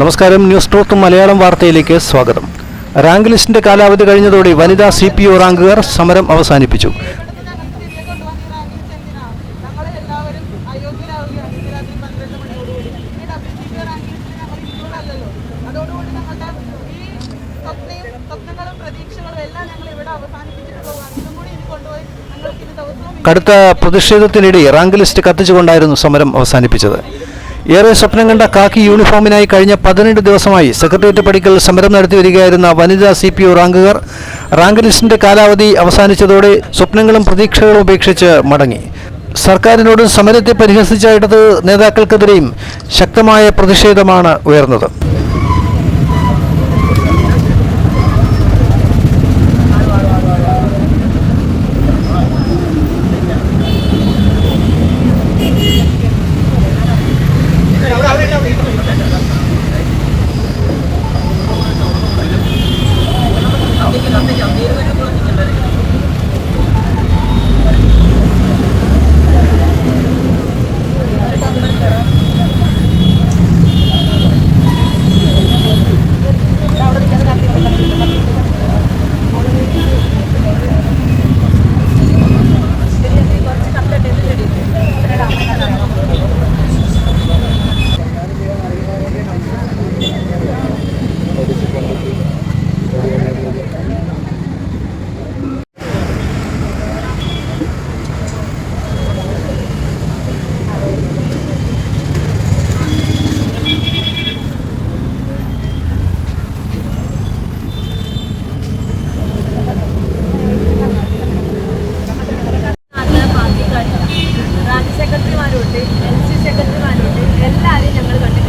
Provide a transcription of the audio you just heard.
നമസ്കാരം. News talk Malayalam വാർത്തയിലേക്ക് സ്വാഗതം. റാങ്ക് ലിസ്റ്റിന്റെ കാലാവധി കഴിഞ്ഞതോടെ വനിതാ സി പി ഒ റാങ്കുകാർ സമരം അവസാനിപ്പിച്ചു. കടുത്ത പ്രതിഷേധത്തിനിടെ റാങ്ക് ലിസ്റ്റ് കത്തിച്ചുകൊണ്ടായിരുന്നു സമരം അവസാനിപ്പിച്ചത്. ഏറെ സ്വപ്നം കണ്ട കാക്കി യൂണിഫോമിനായി കഴിഞ്ഞ പതിനെട്ട് ദിവസമായി സെക്രട്ടേറിയറ്റ് പടിക്കൽ സമരം നടത്തി വരികയായിരുന്ന വനിതാ സി പി ഒ റാങ്കുകാർ. റാങ്ക് ലിസ്റ്റിന്റെ കാലാവധി അവസാനിച്ചതോടെ സ്വപ്നങ്ങളും പ്രതീക്ഷകളും ഉപേക്ഷിച്ച് മടങ്ങി. സർക്കാരിനോടും സമരത്തെ പരിഹസിച്ച ഇടത് നേതാക്കൾക്കെതിരെയും ശക്തമായ പ്രതിഷേധമാണ് ഉയർന്നത്. മാരോട്ട് എൻ സി സെക്രട്ടറിമാരോട്ട് എല്ലാവരെയും ഞങ്ങൾ കണ്ടു